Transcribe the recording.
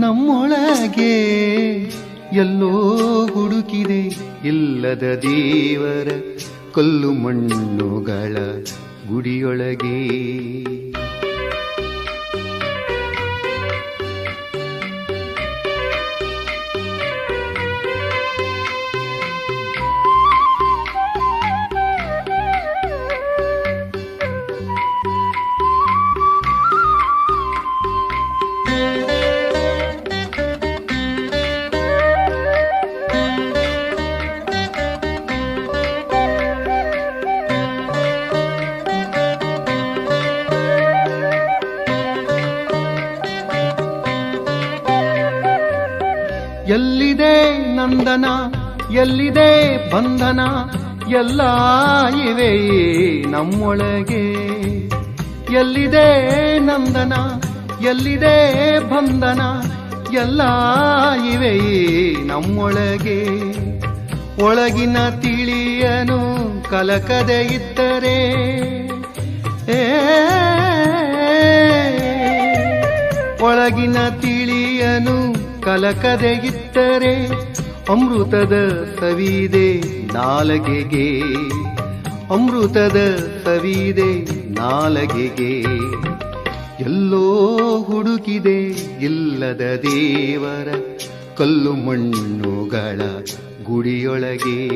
ನಮ್ಮೊಳಗೆ ಎಲ್ಲೋ ಹುಡುಕಿದೆ ಇಲ್ಲದ ದೇವರ ಕಲ್ಲು ಮಣ್ಣುಗಳ ಗುಡಿಯೊಳಗೆ. ಎಲ್ಲಿದೆ ನಂದನ? ಎಲ್ಲಿದೆ ಬಂಧನ? ಎಲ್ಲ ಇವೆ ನಮ್ಮೊಳಗೆ. ಎಲ್ಲಿದೆ ನಂದನ? ಎಲ್ಲಿದೆ ಬಂಧನ? ಎಲ್ಲ ಇವೆ ನಮ್ಮೊಳಗೆ. ಒಳಗಿನ ತಿಳಿಯನು ಕಲಕದೆ ಇದ್ದರೆ. ಒಳಗಿನ ತಿಳಿಯನು ಕಲಕದೆ ಅಮೃತದ ಸವಿದೆ ನಾಲಗೆಗೆ. ಅಮೃತದ ಸವಿದೆ ನಾಲಗೆಗೆ. ಎಲ್ಲೋ ಹುಡುಕಿದೆ ಇಲ್ಲದ ದೇವರ ಕಲ್ಲು ಮಣ್ಣುಗಳ ಗುಡಿಯೊಳಗೆ.